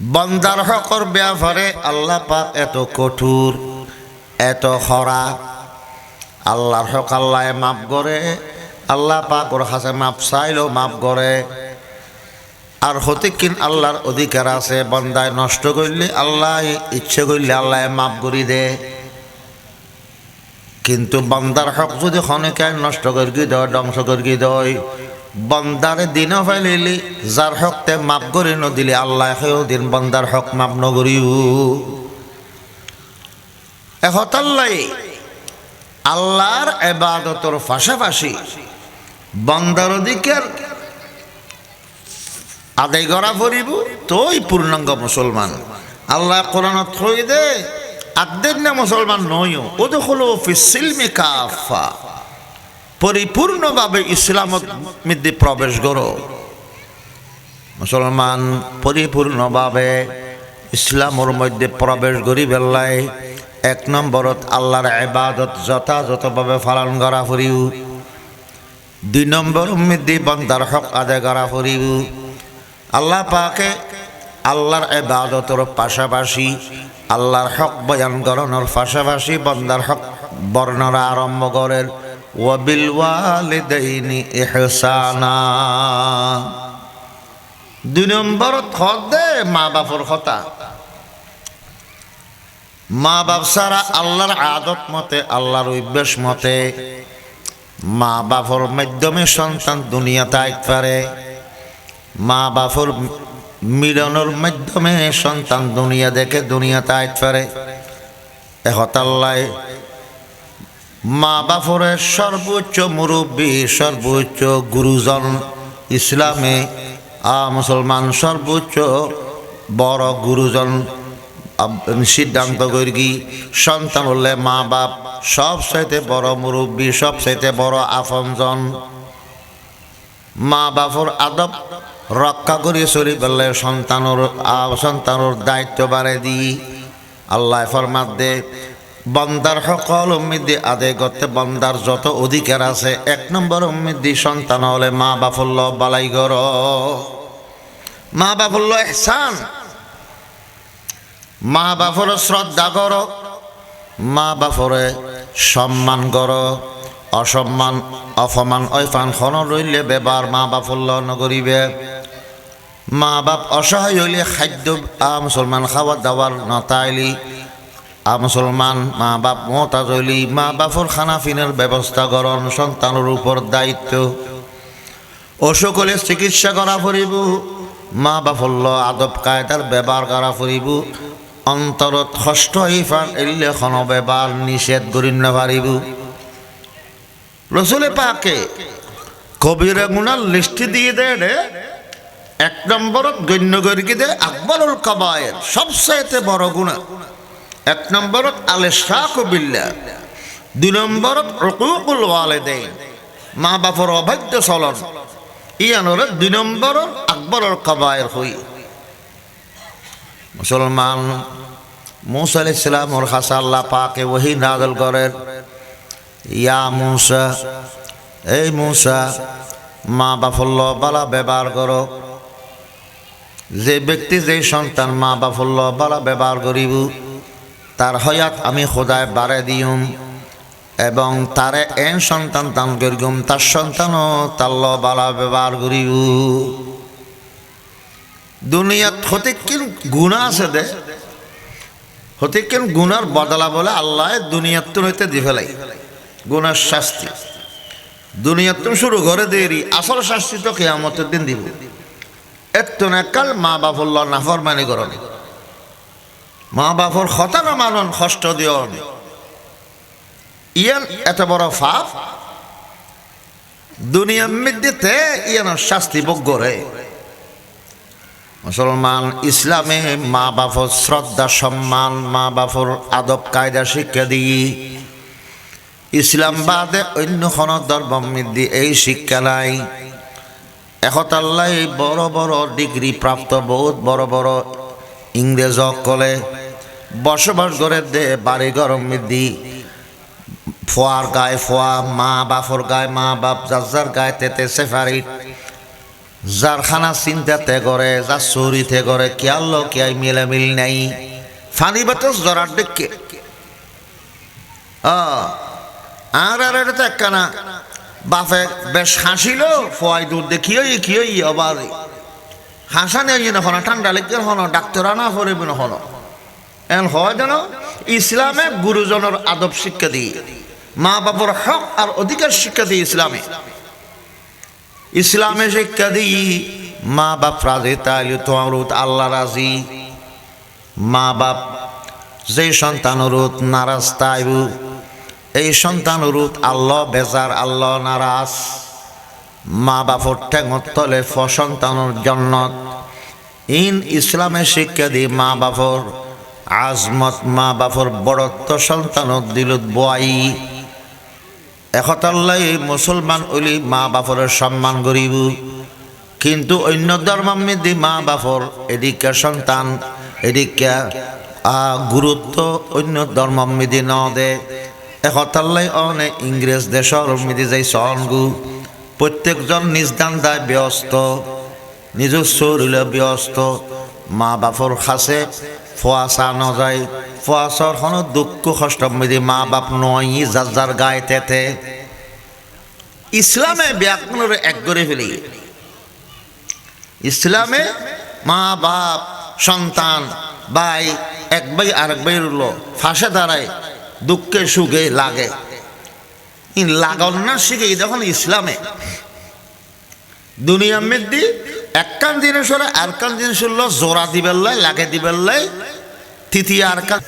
বন্দার হকর ব্যাপারে আল্লাহ পাক এত কঠোর, এত খরা। আল্লাহর হক আল্লাহ মাফ করে, আল্লাহ পাক ওর কাছে মাপ চাইলেও মাফ করে। আর হতে কিন আল্লাহর অধিকার আছে, বন্দায় নষ্ট করলে আল্লাহ ইচ্ছে করলে আল্লাহ মাফ করি দে। কিন্তু বন্দার হক যদি খনিকায় নষ্ট করি দেয়, ধ্বংস করি দেয় বন্দারে দিন ফেলিলি যার হকতে মাপ করি নদিলে আল্লাহ সেও দিন বন্দার হক মাপ নগরিও এহতাল্লাই আল্লাহর এবাদতর পাশাপাশি বন্দার অধিকার আদায় করা পড়িব তোই পূর্ণাঙ্গ মুসলমান। আল্লাহ কোরআনত থই দে আর্ধেক না মুসলমান নইও ও হলো ফিসিলমি কাফা। পরিপূর্ণভাবে ইসলামত মধ্যে প্রবেশ করো। মুসলমান পরিপূর্ণভাবে ইসলামের মধ্যে প্রবেশ করি বেলায় এক নম্বরত আল্লাহর এবাদত যথাযথভাবে পালন করা ফুরিও দুই নম্বর মধ্যে বন্দার হক আদায় করা ফুরিও আল্লাহ পাকে আল্লাহর এবাদতের পাশাপাশি আল্লাহর হক বয়ান করানোর পাশাপাশি বন্দার হক বর্ণনা আরম্ভ করেন। ওয়াবিল ওয়ালিদাইনি ইহসানা। দুই নম্বর হক মা বাপর কথা। মা বাপ ছাড়া আল্লাহর আদত মতে, আল্লাহর অভ্যাস মতে মা বাপর মাধ্যমে সন্তান দুনিয়াতে আইতে পারে। মা বাপর মিলনের মাধ্যমে সন্তান দুনিয়া দেখে দুনিয়াতে আইতে পারে। একতাল্লায় মা বাপরের সর্বোচ্চ মুরব্বী, সর্বোচ্চ গুরুজন ইসলামে, আ মুসলমান সর্বোচ্চ বড় গুরুজন সিদ্ধান্ত করি সন্তান হলে মা বাপ সব চাইতে বড় মুরব্বী সব চাইতে বড় আফনজন মা বাপর আদব রক্ষা করে চলি পেলে সন্তানোর সন্তানোর দায়িত্ব বাড়ে দি আল্লাহ ফরমাত দে বন্দার সকল উম্মিদি আদায় করতে বন্দার যত অধিকার আছে। এক নম্বর উম্মিদি সন্তান হলে মা বাফল্য, বালাই গর। মা বাফল্য এহসান। মা বাফর শ্রদ্ধা কর মা বাফরে সম্মান কর অসম্মান, অপমান ঐফান খন রইলে বেবার মা বাফল্য নগরিবে মা বাপ অসহায় হইলে খাদ্য মুসলমান খাওয়া দাওয়ার নতাইলি। মুসলমান, মা বাপ মতা হইলি মা বাপর খানা পিনার ব্যবস্থা করণ সন্তানের উপর দায়িত্ব। ও সকলে চিকিৎসা করা ফুরিব, মা বাফল্য আদব কায়দার ব্যবহার করা ফুরিব। অন্তরত ষষ্ঠ ইফান এলে খন ব্যবহার নিষেধ করি না পারিব। রসুলে পাকে কবির গুণার লিস্টি দিয়ে দে রে। এক নম্বরত গণ্য করি দে আকবরুল কাবায়ের, সবচাইতে বড় গুণা। এক নম্বরত আলে দুই নম্বরত রকুকুল ওয়ালেদাইন, মা বাপর অবাধ্য চলন। ইয়ানোর দুই নম্বরত আকবরুল কাবায়ের হই। মুসলমান, মুসা আলাইহিস সালামর খাসা আল্লাহ পাকে ওহি নাজল করেন। ইয়া মুসা, এই মুসা, মা বাফল্য বালা ব্যবহার করো। যে ব্যক্তি, যে সন্তান মা বাফল্য বালা ব্যবহার করিব তার হয়াত আমি খোদায় বাড়ে দিউম এবং তারে এন সন্তান দান করিম তার সন্তানও তাল্ল বালা ব্যবহার করিব দুনিয়াত হতে কিন গুণা আছে দে। হতে কিন গুনার বদলা বলে আল্লাহ দুনিয়াত হইতে দি ফেলাই। গুনার শাস্তি। দুনিয়ার তুমি শুরু করে দেরি, আসল শাস্তি তো কেয়ামতের দিন দিব। এত কাল মা বাপর নাফর মানি করন মা বাপর হতা না মানন কষ্ট দিয়ন ইয়ান এত বড় ফাপ দুনিয়ার মধ্যে ইয়ান শাস্তি ভোগ করে মুসলমান ইসলামে মা বাপর শ্রদ্ধা সম্মান মা বাপর আদব, কায়দা, শিক্ষা দিই ইসলাম বাদে অন্য কোনো ধর্মমৃদ্ধি এই শিক্ষা নাই। একতাল্লাই বড় বড় ডিগ্রি প্রাপ্ত বহুত বড় বড় ইংরেজ কলে। বসবাস করে দে, বাড়ি গরম মৃদ্ধি ফোয়ার গায়ে ফোয়া, মা বাপর গায়ে, মা বাপ যার যার গায়ে তেতে সেফারিট যার খানা চিন্তাতে করে, যার চুরিতে করে কেয়াল কেয়াই মিলে মিল নাই। ফানি বাতাস জরার দেখে আর আর এটা একখানা বাপে বেশ হাসিল, ফোয়াই দূর দেখিও কিও আবার হাসা নেই না হনো, ঠান্ডা লেগে হনো, ডাক্তার আনা পড়বে না এন হয় যেন ইসলামে গুরুজনের আদব শিক্ষা দিয়ে মা বাবার হক আর অধিকার শিক্ষা দিয়ে ইসলামে। ইসলামে শিক্ষা দিই মা বাপ রাজি, তাইলে তোমার আল্লাহ রাজি। মা বাপ যে সন্তান রুত নারাজ, তাইবু। এই সন্তান রুত আল্লাহ বেজার, আল্লাহ নারাজ। মা বাপর ঠেঙত তলে ফ সন্তানের জন্য ইন ইসলামে শিক্ষা দি মা বাপর আজমত মা বাপর বড়ত্ব সন্তানত দিলত বয়াই একতাল্লাই মুসলমান ওলি মা বাপরের সম্মান করিব কিন্তু অন্য ধর্মাম্মিদি মা বাপর এদিকে সন্তান, এদিকে গুরুত্ব অন্য ধর্মাম্মিদি ন দে একতাল্লাই অনে ইংরেজ দেশর মিদি যাই সনগু প্রত্যেকজন নিজ দান্দায় ব্যস্ত নিজস্ব হইলে ব্যস্ত। মা বাপর খাসে ফোয়াশা নযায় ফোয়াশর হন দুঃখ কষ্ট মিদি মা বাপ নয় যার যার গায়ে তেতে। ইসলামে ব্যাকরণের এক করে ফেলি। ইসলামে মা বাপ সন্তান ভাই এক ভাই আরেক ভাই রুল ফাঁসে দাঁড়ায় দুঃখে সুখে লাগে। ই লাগন না শিখে যখন ইসলামে দুনিয়া মেদি একখান জিনিস হলে আরকান জিনিস হলো জোড়া দিবেল্লাই লাগে দিবেল্লাই তৃতীয় আরকান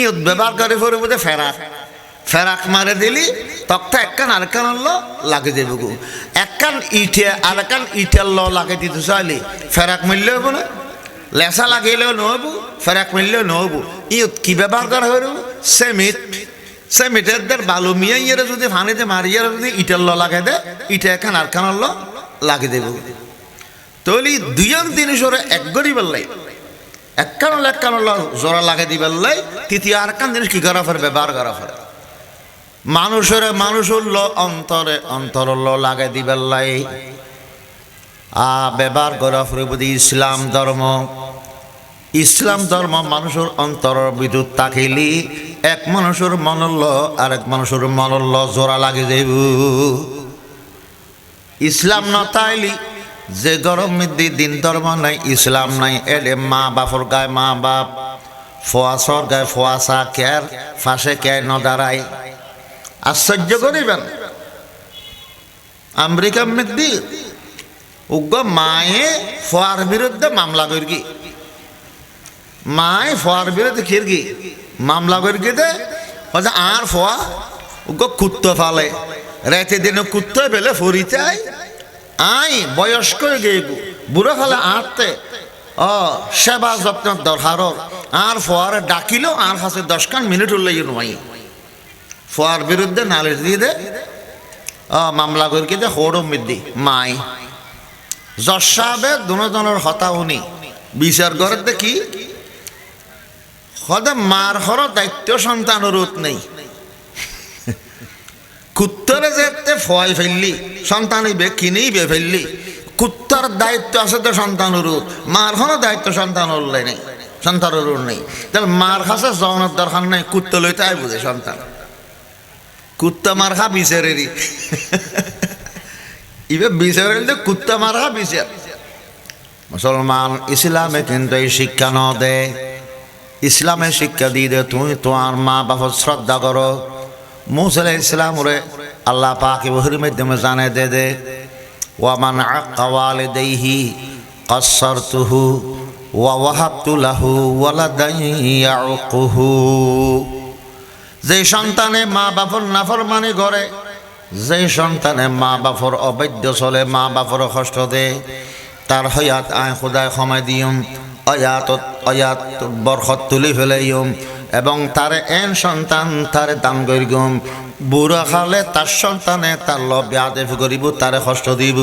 ইয়ত ব্যবহার করে ফের বোধে ফেরাক। ফেরাক মারে দিলি, তক্তা একখান আরকান হলো লাগে দেবে গো। একখান ইটে আরকান ইটের ল লাগে দিতে চাইলি, ফেরাক মিললে হব না। লেসা লাগিলেও নহব ফেরাক মিললেও নহব ইয়ত কি ব্যবহার করা হইব সেমিট। সেমিটের দের বালু মিয়াইয়ের যদি ফানিতে মারিয়ার যদি ইটের ল লাগে দে, ইটে একখান আরকান হলো লাগে দেব। তলি দুজন জিনিস ওরা এক গড়ি বেললাই। একখান একখান জোড়া লাগে দি বেললাই। তৃতীয় আর কান জিনিস কি করা ফের ব্যবহার করা ফের। মানুষের মানুষ উল্ল অন্তরে অন্তর লাগে দি বেললাই। আ ব্যবহার করা ফের বুঝি ইসলাম ধর্ম। ইসলাম ধর্ম মানুষের অন্তরের বিদ্যুৎ তাকিলি এক মানুষের মনল্ল আরেক মানুষের মনল্ল জোড়া লাগে যাইব ইসলাম নতাইলি যে গরম মিদি দিন ধর্ম নাই, ইসলাম নাই, এলে মা বাপর গায়ে মা বাপ ফোয়াশর গায়ে ফোয়াশা কেয়ার ফাঁসে কেয়ার ন দাঁড়ায় আশ্চর্য করিবেন আমেরিকা মিদি উগ্র মায়ে ফোয়ার বিরুদ্ধে মামলা করি মায়ে ফোয়ার বিরুদ্ধে খিরগি মামলা করি দে আর ফোয়া উগ্র কুত্ত ফালে। রাতে দিনে কুত্ত পেলে ফরিতে আই? আই বয়স্ক গে বুড়ো ফেলে আঁটতে। ও সেবা যত্ন দরকার আর ফোয়ারে ডাকিল, আর হাসে দশখান মিনিট উল্লাই নয় ফোয়ার বিরুদ্ধে নালিশ দিয়ে দে। মামলা করে দে, হোড় মিদ্দি, মাই। যশ সাহেবে দুজনের হতা উনি। বিচার করে দেখি। সদে মার হর দায়িত্ব সন্তান রোধ নেই। কুত্তরে যেতে ফয় ফেললি, সন্তান বে কিনেই বে ফেললি। কুত্তার দায়িত্ব আছে তো সন্তানের মার কোনো দায়িত্ব সন্তান উল্লাই নেই সন্তানের নেই। তাহলে মার খাসে জনের দরকার নেই, কুত্ত লইতে আই বুঝে সন্তান। কুত্তা মার খা বিচারেরই। ইবে বিচারের যে কুত্তা মার খা বিচার। মুসলমান, ইসলামে কিন্তু এই শিক্ষা ন দে ইসলামে শিক্ষা দিয়ে দে তুমি তোমার মা বাবার শ্রদ্ধা করো। মুসা ইসলাম রে আল্লাহ পাকে বহির মাধ্যমে জানে দে দে, ওয়ামান আকাওয়ালে দেহি কসরতুহু ওয়া ওয়াহাবতু লাহু ওয়ালাদাইয়াকুহু যে সন্তানে মা বাপর নাফরমানি করে, যে সন্তানে মা বাপর অবৈধ চলে, মা বাপর কষ্ট দে, তার হয়াত আয় খুদায় সময় দিয়ম, অয়াত অয়াত বরখত তুলি ফেলাইম এবং তারে এন সন্তান, তারে দান করিগম বুড়া খালে তার সন্তানে তার লব বেয়াদেফ করিব, তারে কষ্ট দিব।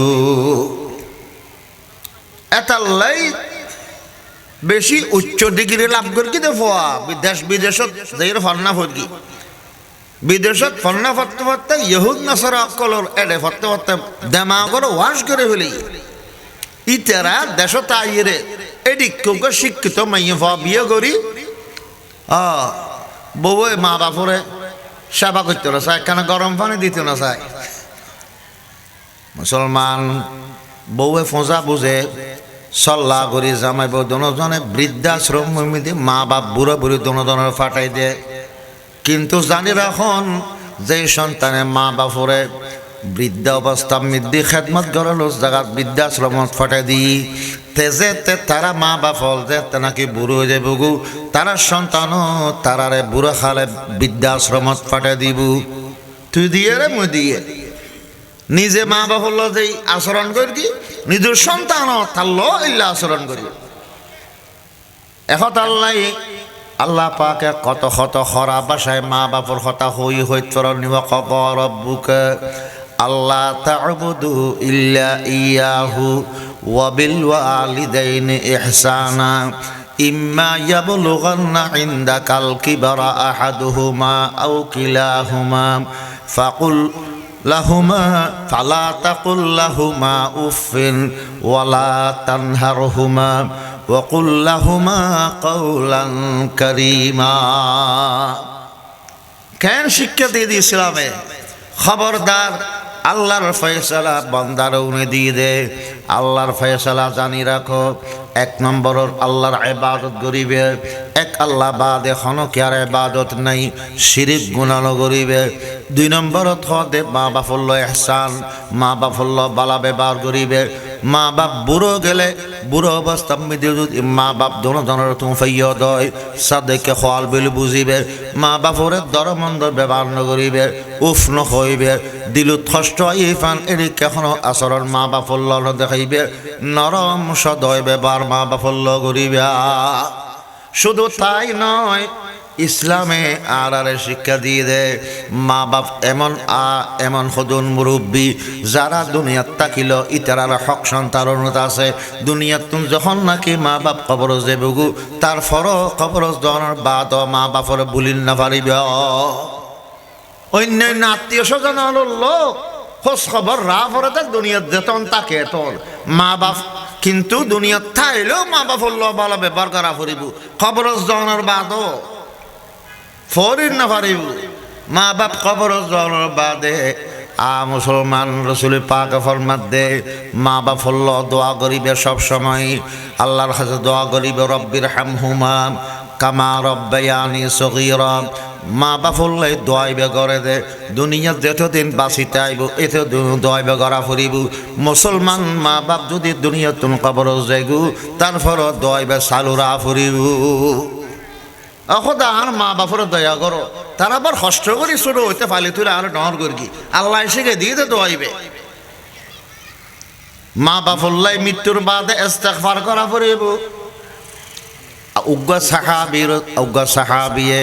এটালাই বেশি উচ্চ ডিগ্রি লাভ করি কি দেখোয়া দেশ বিদেশত যাই ফন্না ফরকি বিদেশত ফন্না ফরতে ফরতে ইহুদ, নাসার অকলর এডে ফরতে ফরতে দেমাগর ওয়াশ করে ফেলি। ইতারা দেশ তাইরে এদিক শিক্ষিত মাইয়ে ফ বিয়ে করি। অ বউয়ে মা বাপরে সেবা করতে না চায়, কেন গরম পানি দিতে না চায়? মুসলমান বউয়ে ফোঁজা বুঝে, সল্লা করি জামাই বউ দনজনে বৃদ্ধাশ্রম মা বাপ বুড়ো বুড়ি দনজনের ফাটাই দেয়। কিন্তু জানি রাখন যে সন্তানে মা বাপরে বৃদ্ধ অবস্থা মৃদ্ধি খেদমত গড়ালো জায়গাত বৃদ্ধাশ্রমত ফাটাই দি। তেজে তে তারা মা বাপল যে নাকি বুড়ো হয়ে যাব গু। তারা সন্তানও তারারে বুড়ো খালে বৃদ্ধাশ্রমত ফাটাই দিব। তুই দিয়ে রে, মুই দিয়ে। নিজে মা বাপর যে আচরণ করি নিজের সন্তান তার ইল্লা আচরণ করি। এখন আল্লাহ আল্লাহ পাকে কত শত খরা বাসায় মা বাপর হতা হই হই তর নিব খবর বুকে আল্লাহ তা'বুদু ইল্লা ইয়াহু ওয়া বিল ওয়ালিদাইনি ইহসানা ইম্মা ইয়াবলুগান্না ইনদাকাল কিবারা আহাদুহুমা আও কিলাহুমা ফাকুল لهما فلا تقل لهما اف ولا تنهرهما وقل لهما قولا كريما কেন শিক্ষা দিয়ে দিয়েছিলামে খবরদার আল্লাহর ফয়সালা বন্দার উনি দিয়ে দে। আল্লাহর ফয়সালা জানি রাখো। এক নম্বর আল্লাহর এবাদত গরিবে। এক আল্লাহ বাদ এখনও কি আর এবাদত নাই, শিরিক গুণানো গরিবে। দুই নম্বরত হদে মা বাফল্য এহসান। মা বাফল্য বালা ব্যবহার করিবে মা বাপ বুড়ো গেলে বুড়ো অবস্থা মা বাপ দোনো ধরনের তুমি ফাইয় দয়, সাদেকে খোয়াল বলে বুঝিবে, মা বাপরে দরমন্দ ব্যবহার নকরিবে উফ নহইবে দিলুত কষ্ট ইফান এরি কেখনো আচরণ মা বাপল্য দেখাইবে, নরম সদয় ব্যবহার মা বাপল্য করিবে। শুধু তাই নয় ইসলামে আর আর শিক্ষা দিয়ে দেয় মা বাপ এমন আ, এমন সদন মুরব্বী, যারা দুনিয়াত থাকিল, ইতারার হক সন্তানত আছে। দুনিয়াত তুমি যখন নাকি মা বাপ খবর যে বগু তার ফর খবর জনের বাদ মা বাপর বুলিন না পারিব। অন্যান্য আত্মীয় স্বজন লোক, খোঁজ খবর রা পরে তাক দুনিয়াত যেতন তাকে তোর মা বাপ কিন্তু দুনিয়াত থাইলেও মা বাপ বলা ব্যবহার করা ফুরিব খবর জনের বাদও ফরির না পারিব মা বাপ কবর বাদে, আ মুসলমান রসুল পাক ফরমাত দে, মা বাপ হল্ল দোয়া করিবে সব সময় আল্লাহর কাছে দোয়া করিবে, রব্বির হামহুমা কামা রব্বায়ানি সগীরা। মা বাপ হল্লাই দোয়াইবে করে দে, দুনিয়া যতদিন বাঁচিতে আইব এতে দোয়াইবে গড়া ফুরিব। মুসলমান মা বাপ যদি দুনিয়া তুন কবর যাইগু তারপর দোয়াইবে সালুরা ফুরিব। অখদা আর মা বাপর দয়া করো। তারা আবার কষ্ট করি ছোট হইতে ফালি তুলে আর ডর করি আল্লাহ শিখে দিয়ে তো দোয়াইবে মা বাপুল্লাই মৃত্যুর বাদে ইস্তেগফার করা পড়িব। উগ্র সাহাবির উগ্র সাহাবিয়ে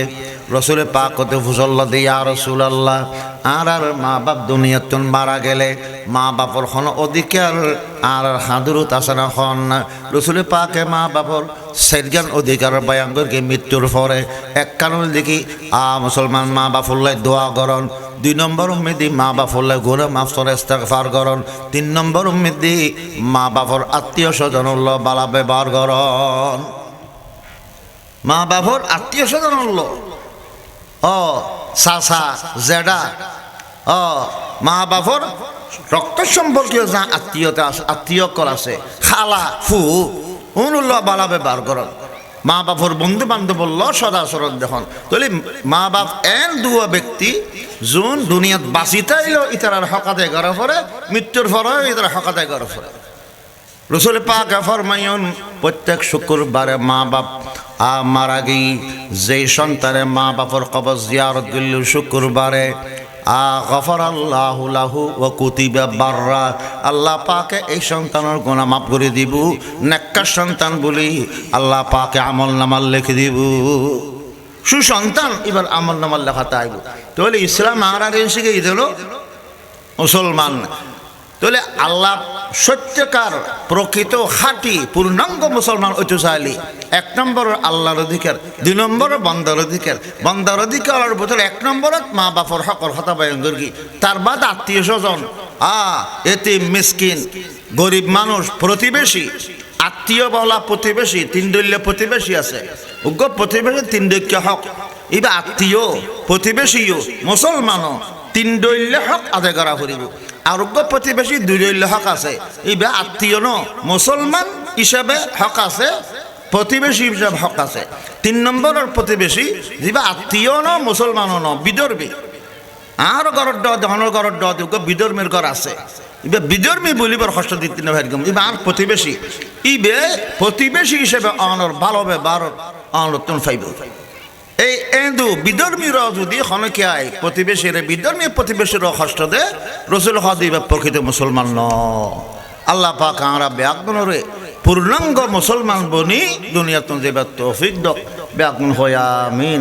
রসুলে পাক কতে ফুসল্লা দিয়া রসুল আল্লাহ আর আর মা বাপ দুনিয়াতুন মারা গেলে মা বাপর খন অধিকার, আর হাদুরত আছে না। খন রসুলে পাকে মা বাপর সেরগান অধিকার বায়াঙ্গরকে মৃত্যুর পরে এক কারণ দেখি, আ মুসলমান মা বাপুল্লাই দোয়া করন। দুই নম্বর উম্মেদি মা বাপুল্লাই গুণে মাফসর ইস্তেগফার করন। তিন নম্বর উম্মেদি মা বাপর আত্মীয় স্বজন বালা ব্যবহার করন। মা বাপর আত্মীয় স্বজন ও সাসা জেডা। ও মা বাপর রক্ত সম্পর্কীয় যা আত্মীয়তা আছে আত্মীয় আছে, খালা ফু অনুল্লাহ বালা ব্যবহার করন মা বাপর বন্ধু বান্ধব সদাচরণ দেখুন। তাহলে মা বাপ এন দুয়া ব্যক্তি যোন দুনিয়াত বাঁচিতাইল ইতারার হকাতে গড় ফরে মৃত্যুর ফরে ইতারা হকাতে গড় ফরে রসুল পাক ফরমায়ন, প্রত্যেক শুক্রবারে মা বাপ, আ, মারা গেই যে সন্তানে মা বাপর কবজ জিয়ারত গেল শুক্রবারে, আ, গফর আল্লাহ লাহু ও কুতিবা বাররা, আল্লাহ পাকে এই সন্তানের গোনা মাফ করে দিব নেককার সন্তান বলি আল্লাহ পাকে আমল নামাল লিখে দিব। সুসন্তান এবার আমল নামাল লেখাতে আইব তাহলে ইসলাম আর আর শিখে দিল। মুসলমান তাহলে আল্লাহ সত্যকার, প্রকৃত খাঁটি, পূর্ণাঙ্গ মুসলমান ঐতিহ্যশালী। এক নম্বর আল্লাহর অধিকার, দুই নম্বর বন্দার অধিকার। বন্দার অধিকারের ভিতরে এক নম্বরত মা বাপর হকর হতা বায়ন তার বাদ আত্মীয় স্বজন। আ এতে মিসকিন, গরিব মানুষ, প্রতিবেশী। আত্মীয় বলা প্রতিবেশী তিন দলীয় প্রতিবেশী আছে। উগ্র প্রতিবেশী তিন দৈক্য হক। এবার আত্মীয়, প্রতিবেশীও, মুসলমানও তিন দৈল্য হক আদায় করা ফুরিব আরোগ্য প্রতিবেশী দুই দৈল্য হক আছে। এইবার আত্মীয় ন, মুসলমান হিসাবে হক আছে, প্রতিবেশী হিসাবে হক আছে। তিন নম্বরের প্রতিবেশী, যিবা আত্মীয় ন, মুসলমানও ন বিদর্বী আর ঘরের দ ধনের দ দিব বিধর্মীর ঘর আছে। ইবে বিধর্মী বলিবার কষ্ট দিতে না ভাই ইবে আর প্রতিবেশী, ইবে প্রতিবেশী হিসেবে অনর ভালো ব্যবহার অনরতন ফাইব। এই এন্দু বিধর্মীর যদি হনকে আয় প্রতিবেশীর বিধর্মী প্রতিবেশীর কষ্ট দে রসুল হদিবে প্রকৃত মুসলমান ন। আল্লাহ পাক আমরা ব্যাগনরে পূর্ণাঙ্গ মুসলমান বনি দুনিয়াতন যে তৌফিক দক ব্যাগুন হয়া আমিন।